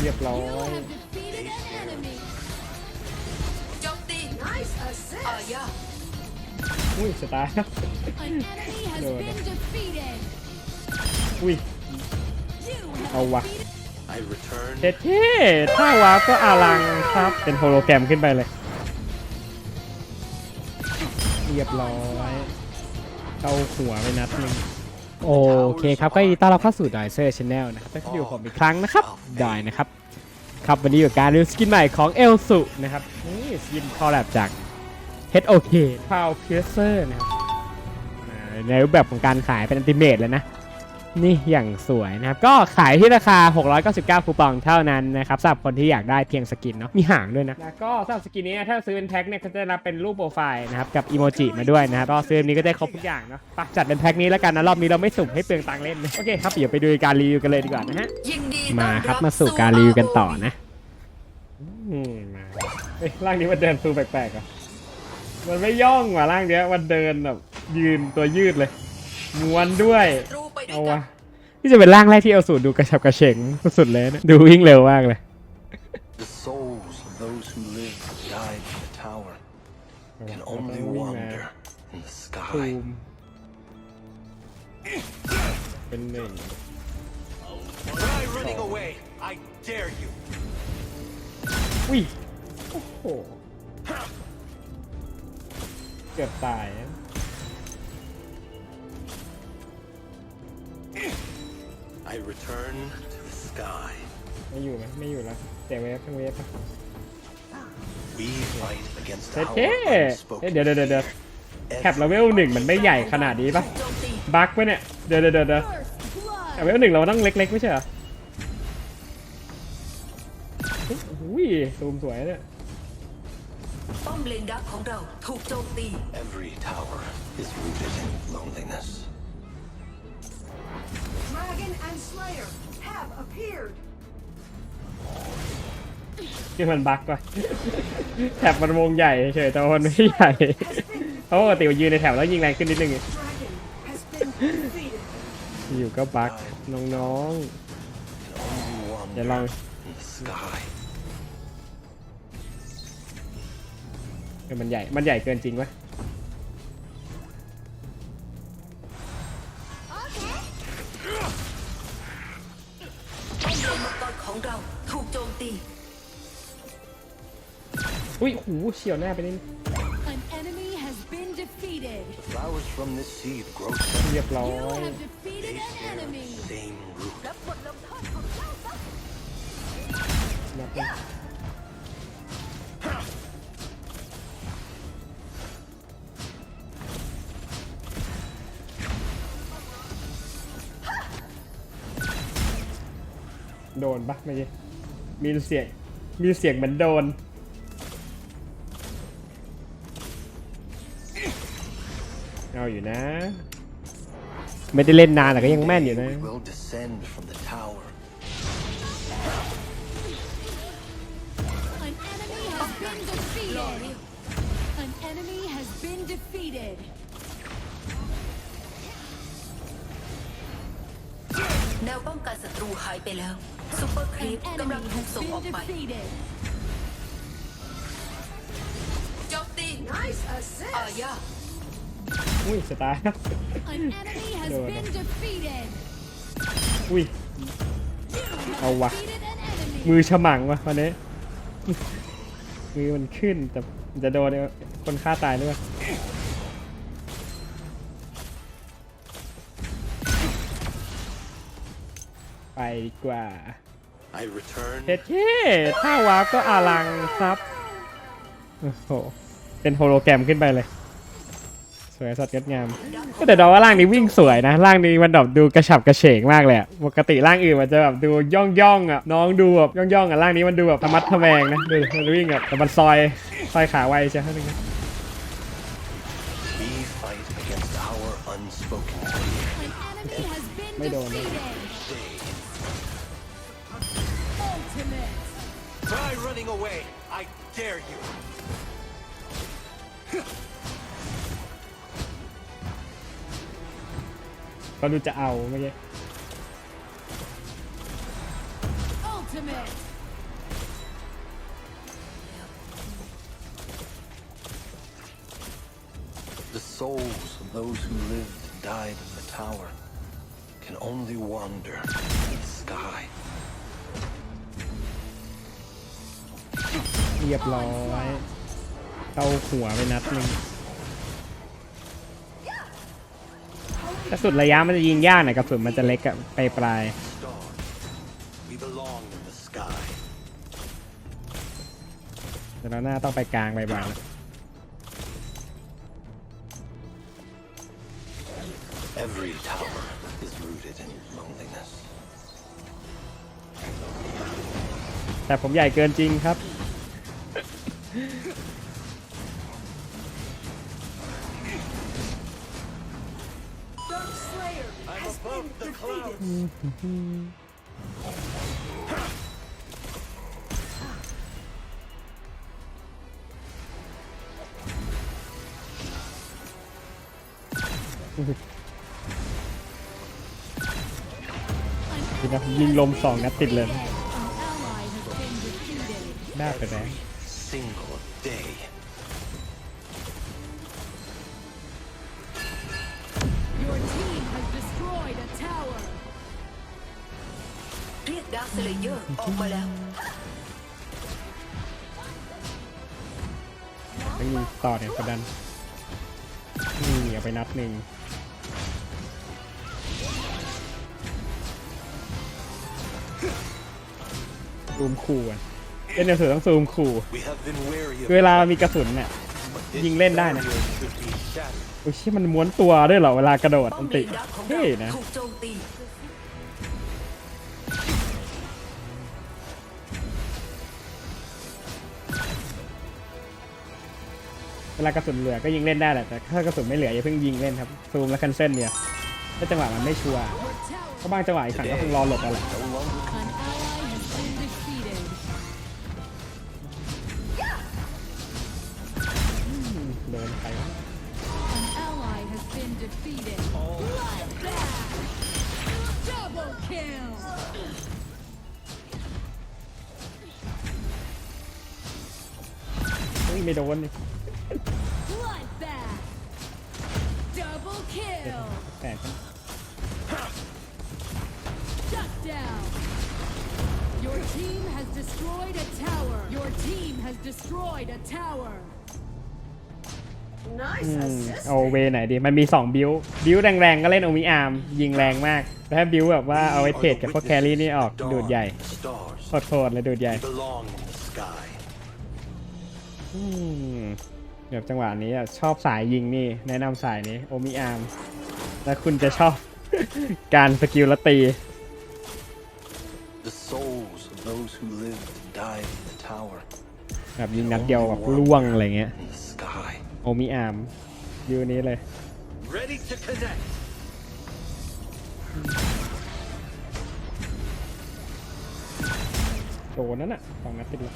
เรียบร้อ You ย have defeated an enemy. โจมตี Nice อา assist. ญาอุ้ยสตาร์ An enemy has No, no. been defeated. อุ้ย You have Oh, wow. defeated. I return เท่ๆถ้าวาร์ปก็อาลังครับ เป็นโฮโลแกรมขึ้นไปเลย เรียบร้อย เข้าหัวไปนัดหนึง โอเคครับก็ยินดีต้อนรับเข้าสู่ดอยเซอร์ชาแนลนะครับได้อยู่กับผมอีกครั้งนะครับดอยนะครับ ครับวันนี้อยู่กับการรีวิวสกินใหม่ของเอลสุนะครับนี่สกินคอลแลบจาก HOK p o w p i e r c e r นะครับอ่าในรูปแบบของการขายเป็นอันติเมตเลยนะ นี่อย่างสวยนะครับ ก็ขายที่ราคา 699 คูปองเท่านั้นนะครับสำหรับคนที่อยากได้เพียงสกินเนาะมีหางด้วยนะ แล้วก็สำหรับสกินนี้ถ้าซื้อเป็นแพ็คเนี่ยก็จะได้รับเป็นรูปโปรไฟล์นะครับกับอีโมจิมาด้วยนะครับก็ซื้อแบบนี้ก็ได้ครบทุกอย่างเนาะไปจัดเป็นแพ็คนี้แล้วกันนะรอบนี้เราไม่สุ่มให้เปลืองตังค์เล่นนะโอเคครับเดี๋ยวไปดูการรีวิวกันเลยดีกว่านะฮะยินดีมาต้อนครับมาสู่การรีวิวกันต่อนะอืมมาเฮ้ยร่างนี้มันเดินตูแปลกๆอะมันไม่ย่องว่ะร่างเนี้ยมันเดินแบบยืนตัวยืดเลยม้วนด้วยศัตรูไปด้ว เอายกัวะนนี่จะเป็นร่างแรกที่เอาสูตรดูกระฉับกระเฉงสุดๆเลยนะดูวิ่งเร็วมากเลย the souls of those who live and died in the tower can เรา only ต้องวิ่งมา wander in the ตู sky. มเป็นหนึ่ง Try running away. I dare you. อุ้ยโอ้โหเกือบตาย I return to the sky. ไม่อยู่ไหมไม่อยู่แล้วเสียงเวฟทั้งเวฟปะ We fight against เท่ our เท่เอ้ยเดี๋ยวเดี๋ยวเดี๋ยวเดี๋ยวแคปเลเวลหนึ่งมันไม่ใหญ่ขนาดนี้ปะโจมตีบั๊กปะเนี่ยเดี๋ยวเดี๋ยวเดี๋ยวเดี๋ยว First แค blood. ปเลเวลหนึ่งเราต้องเล็กๆไม่ใช่เหรออุ้ยซูมสวยเนี่ยป้อมเลนดักของเราถูกโจมตี Every tower is rooted in loneliness. Slayer have appeared. ที่มันบั๊กว่ะแถบมันวงใหญ่เฉยๆแต่ว่ามันไม่ใหญ่ เพราะปกติมันยืนในแถบแล้วยิงแรงขึ้นนิดนึง Dragon has been defeated. อยู่ก็บั๊กน้อง Only ๆอย่าลอง wander in the sky. เออมันใหญ่ มันใหญ่เกินจริงวะ ของเราถูกโจมตี อุ้ยหูเฉียวหน้าไปนิด An enemy has been defeated. The flowers from this seed grow เรียบร้อ You ย have defeated an enemy. same root. รับบทลงโทษของเจ้าซะ นับหนึ่ง โดนปะไม่ใช่มีเสียง มีเสียงเหมือนโดน เอาอยู่นะ ไม่ได้เล่นนานแต่ก็ยังแม่นอยู่นะ We will descend from the tower. An enemy has been defeated. An enemy has been defeated. แนวป้องกันศัตรูหายไปแล้ว ซูเปอร์ครีปกำลังถูกส่งออกไปโจมตี Nice อายาอุ้ยสตาร์ An บเอุ้ย เอาวะมือฉมังวะวันนี้ มือมันขึ้นแต่จะโดนคนฆ่าตายด้วยไปดีกว่า I return เท่ๆถ้าวาร์ปก็อาลังครับ โอ้โห เป็นโฮโลแกรมขึ้นไปเลย สวยสดงดงาม ก็แต่ดอกว่าร่างนี้วิ่งสวยนะ ร่างนี้มันแบบดูกระฉับกระเฉงมากเลยอะปกติร่างอื่นมันจะแบบดูย่องย่องๆอะน้องดูแบบย่องย่องๆอะร่างนี้มันดูแบบธรรมัดทะแมงนะ ดูดิมันวิ่งแบบแต่มันซอย ซอยขาไวใช่ไหมนึงนะ we fight against our unspoken fear. An enemy has been Mấy đồ này. ก็ดูจะเอาเมื่อกี้ ultimate. The souls of those who lived and died in the tower can only wander in the sky. เรียบร้อยเข้าหัวไปนัดหนึง กระสุนระยะมันจะยิงยากหน่อยกระสุนมันจะเล็กอะไปปลาย Stars, we belong in the sky. ๆแต่เราหน้าต้องไปกลางไปบาง Every tower is rooted in loneliness. แต่ผมใหญ่เกินจริงครับ นี่นะยิงลมสองนัดติดเลย An ally has been defeated. ได้ไปแล้ว Single day. ดาร์คสเลเยอร์ออกมาแล้วต้องยิงต่อเนี่ยกดดันนี่เอาไปนัดหนึ่งซูมขู่อะเล่นหนังสือต้องซูมขู่ We have been wary of คือเวลามีกระสุนเนี่ย ยิงเล่นได้นะ barrier could be shattered. โอ้ยชิมันม้วนตัวด้วยเหรอเวลากระโดดป้ออัมนเลตินดักของเท่เรานะ ถูกโจมตี ลากระสุนเหลือก็ยิงเล่นได้แหละแต่ถ้ากระสุนไม่เหลืออย่าเพิ่งยิงเล่นครับซูมแล้วคันเซิลเนี่ยถ้าจังหวะมันไม่ชัวร์ Your tower. เพราะบางจังหวะอีกฝั่งก็คงรอหลบเอาแหละ No longer An ally has been defeated. เดินไปวะ An ally has been defeated. Bloodbath. Double kill. เฮ้ยไม่โดนนี่ Bloodbath. Double kill. แต่ก็ Shut down. Your team has destroyed a tower. Your team has destroyed a tower. อืมเอาเวไหนดี มันมี 2 บิวบิวแรงๆ ก็เล่นโอมิอาร์ม ยิงแรงมาก แต่ถ้าบิวแบบว่าเอาไว้เทรดกับพวกแครี่นี่ออก dawn, ดูดใหญ่ the stars. โคตรๆเลยดูดใหญ่ We belong in the sky. อืม เดี๋ยวจังหวะนี้อะชอบสายยิงนี่ แนะนำสายนี้โอมิอาร์มแล้วคุณจะชอบ การสกิลและตี The souls of those who lived and died in the tower แบบยิงนัดเดียวแบบล่วงอะไรเงี้ย in the sky. โอมิอาร์มบิวนี้เลย Ready to connect. โดนนั่นน่ะสองนัดติดเลย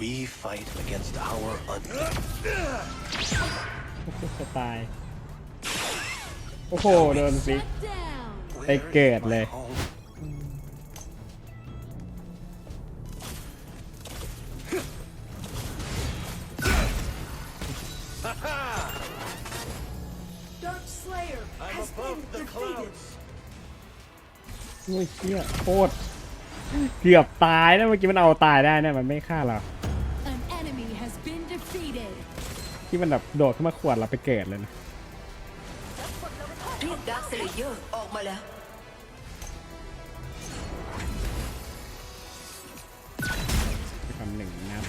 We fight against our undead. สไตล์โอ้โห โดนฟิก Shut down. ไปเกิดเลย โอ้ยเชี่ยโคตรเกือบตายนะเมื่อกี้มันเอาตายได้นะมันไม่ฆ่าเรา An enemy has been defeated. ที่มันแบบโดดขึ้นมาขวดเราไปเกิดเลยนะเรียกดาร์คสเลเยอร์ออกมาแล้วไปทำหนึ่งนัด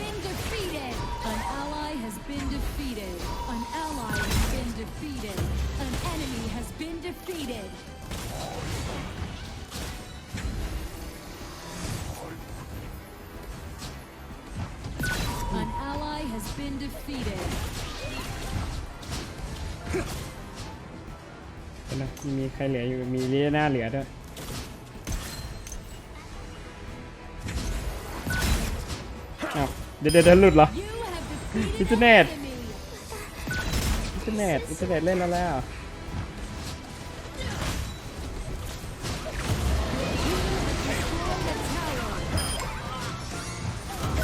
been defeated. An ally has been defeated. An ally has been defeated. An enemy has been defeated. An ally has been been defeated. เดี๋ยวนะมีใครเหลืออยู่ มีลีน่าเหลือด้วย อ้าวเดี๋ยวเดี๋ยวเดี๋ยวหลุดเหรอ You have defeated Internet. an enemy. อินเทอร์เน็ตอินเทอร์เน็ตเล่นแล้วแล้ว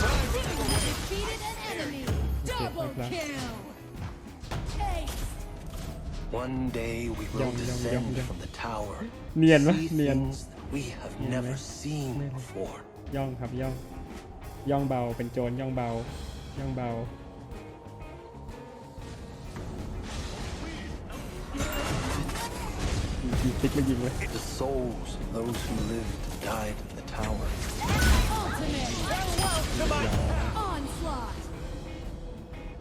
Defeated an enemy. Double Okay, kill. Ace. One day we will Yum, yum, descend yum, yum. from the tower. เนียนปะ See เนียน things we have never seen before. ย่องครับย่อง ย่องเบาเป็นโจรย่องเบา ย่องเบายิงคลิกไม่ยิงเลย The souls of those who lived and died in the tower Ultimate. Onslaught.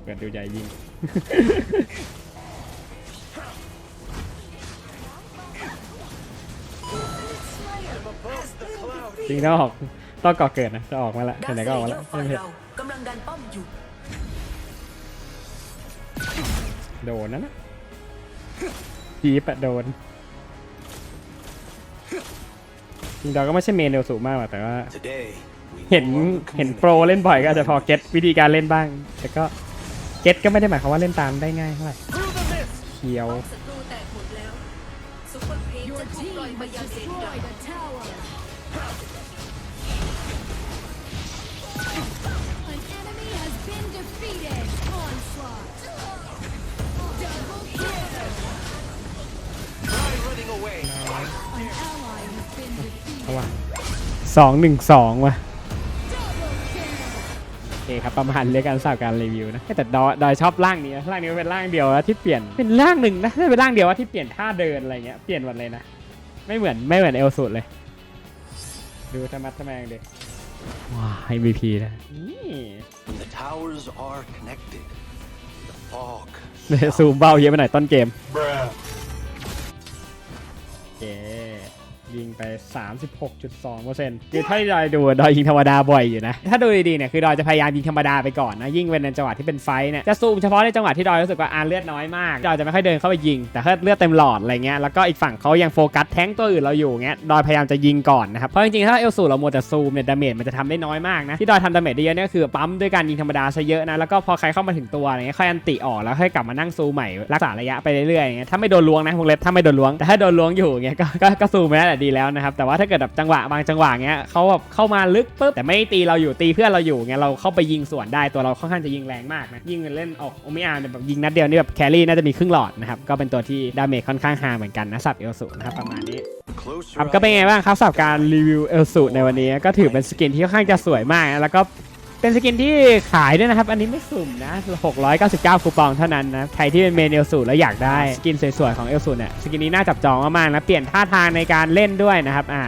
เกิดดูใหญ่ยิงจริงต้องออก ต้องก่อเกิดนะจะออกมาแล้วดาร์ไหนคๆก็ออกเลมาเยแล้อวร์ฝ่ายไม่เห็นเรากำลังดันป้อมอยู่โดนนะนะจีบอะโดนจริงเราก็ไม่ใช่เมนเร็วสูงมากหรอกแต่ว่า Today, we เห็น no longer เห็นโปร communicate เล่นบ่อยก็อาจจะพอเก็ตวิธีการเล่นบ้าง แต่ก็เก็ตก็ไม่ได้หมายความว่าเล่นตามได้ง่ายเท่าไหร่เคียว เอาว่ะสองหนึ่งสองว่ะโอเคครับประมาณเรื่องการสาวการรีวิวนะแต่ดอยดอยชอบร่างนี้นะร่างนี้เป็นร่างเดียวนะที่เปลี่ยนเป็นร่างหนึ่งนะไม่เป็นร่างเดียวว่าที่เปลี่ยนท่าเดินอะไรเงี้ยเปลี่ยนหมดเลยนะไม่เหมือนไม่เหมือนเอลสุดเลย ดูธรรมะทะแมงเด็ ว้า MVP นะนี่ When the towers are connected, the fog เดี๋ยวซูมเบ้าเยอะไปหน่อยต้นเกมโอเค ยิงไป 36.2%คือถ้าดอยดูดอยยิงธรรมดาบ่อยอยู่นะ ถ้าดูดีๆเนี่ยคือดอยจะพยายามยิงธรรมดาไปก่อนนะ ยิ่งเป็นในจังหวะที่เป็นไฟเนี่ยจะซูมเฉพาะในจังหวะที่ดอยรู้สึกว่าอานเลือดน้อยมากดอยจะไม่ค่อยเดินเข้าไปยิง แต่ถ้าเลือดเต็มหลอดอะไรเงี้ยแล้วก็อีกฝั่งเขายังโฟกัสแท้งตัวอื่นเราอยู่เงี้ยดอยพยายามจะยิงก่อนนะครับเพราะจริงๆถ้าเอลสูเราโมัวแต่ซูมเนี่ยดาเมจมันจะทำได้น้อยมากนะที่ดอยทำดาเมจได้เยอะเนี่ยคือปั๊มด้วยการยิงธรรมดาซะเยอะนะแล้วก็พอใครเข้ามาถึงตัวอะไรเงี้ยค่อยอันติออกแล้วค่อยกลับมานั่งซูมใหม่รักษาระยะไปเรื่อยๆอย่างเงี้ยถ้าไม่โดนล้วงนะวงเล็บถ้าไม่โดนล้วงแต่ถ้าโดนล้วงอยู่เงี้ยก็ก็ก็ซูมไปแล้แหละดีแล้วนะครับ แต่ว่าถ้าเกิดแบบจังหวะบางจังหวะเงี้ยเขาแบบเข้ามาลึกปุ๊บแต่ไม่ตีเราอยู่ตีเพื่อนเราอยู่เงี้ยเราเข้าไปยิงสวนได้ตัวเราค่อนข้างจะยิงแรงมากนะยิงเล่นออกโอมิอาร์แบบยิงนัดเดียวนี่แบบแครี่น่าจะมีครึ่งหลอดนะครับก็เป็นตัวที่ดาเมจค่อนข้างฮาเหมือนกันนะสับเอลสุนะครับประมาณนี้ครับก็เป็นไงบ้างครับสำหรับการรีวิวเอลสูในวันนี้ก็ถือเป็นสกินที่ค่อนข้างจะสวยมาก แล้วก็ เป็นสกินที่ขายด้วยนะครับ อันนี้ไม่สุ่มนะ 699 คูปองเท่านั้นนะ ใครที่เป็นเมนเอลสูแล้วอยากได้สกินสวยๆของเอลสูเนี่ย สกินนี้น่าจับจองมากๆนะ เปลี่ยนท่าทางในการเล่นด้วยนะครับ อ่า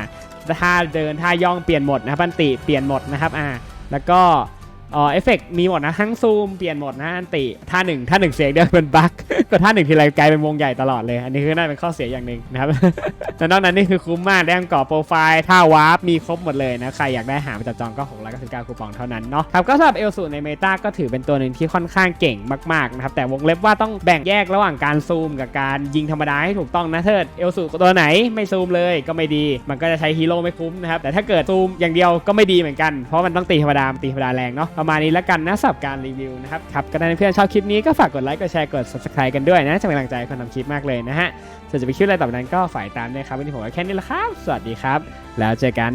ท่าเดินท่าย่องเปลี่ยนหมดนะครับปันติเปลี่ยนหมดนะครับ อ่า แล้วก็ อ่อเอฟเฟกมีหมดนะทั้งซูมเปลี่ยนหมดนะอันติท่าหนึ่งท่าหนึ่งเสียงเดียวเป็นบั๊กก็ท่าหนึ่งทีไรกลายเป็นวงใหญ่ตลอดเลย อันนี้คือน่าเป็นข้อเสียอย่างหนึ่งนะครับแต่นอกนั้นนี่คือคุ้มมากได้ทั้งก่อโปรไฟล์ท่าวาร์ปมีครบหมดเลยนะใครอยากได้หามาจับจองก็699คูปองเท่านั้นเนาะครับก็สำหรับเอลสูในเมตาก็ถือเป็นตัวหนึ่งที่ค่อนข้างเก่งมากๆนะครับแต่วงเล็บว่าต้องแบ่งแยกระหว่างการซูมกับการยิงธรรมดาให้ถูกต้องนะถ้าเกิดเอลสูตัวไหนไม่ซูมเลยก็ไม่ดี มันก็จะใช้ฮีโร่ไม่คุ้มนะครับแต่ถ้าเกิดซูมอย่างเดียวก็ไม่ดีเหมือนกันเพราะมันต้องตีธรรมดาตีธรรมดาแรงเนาะประมาณนี้แล้วกันนะสำหรับการรีวิวนะครับครับก็ถ้าเพื่อนชอบคลิปนี้ก็ฝากกดไลค์กดแชร์กด subscribe กันด้วยนะจะเป็นกำลังใจคนทำคลิปมากเลยนะฮะส่วนจะไปคลิปอะไรต่อไปนั้นก็ฝ่ายตามด้วยครับวันนี้ผมก็แค่นี้ละครับ สวัสดีครับ แล้วเจอกัน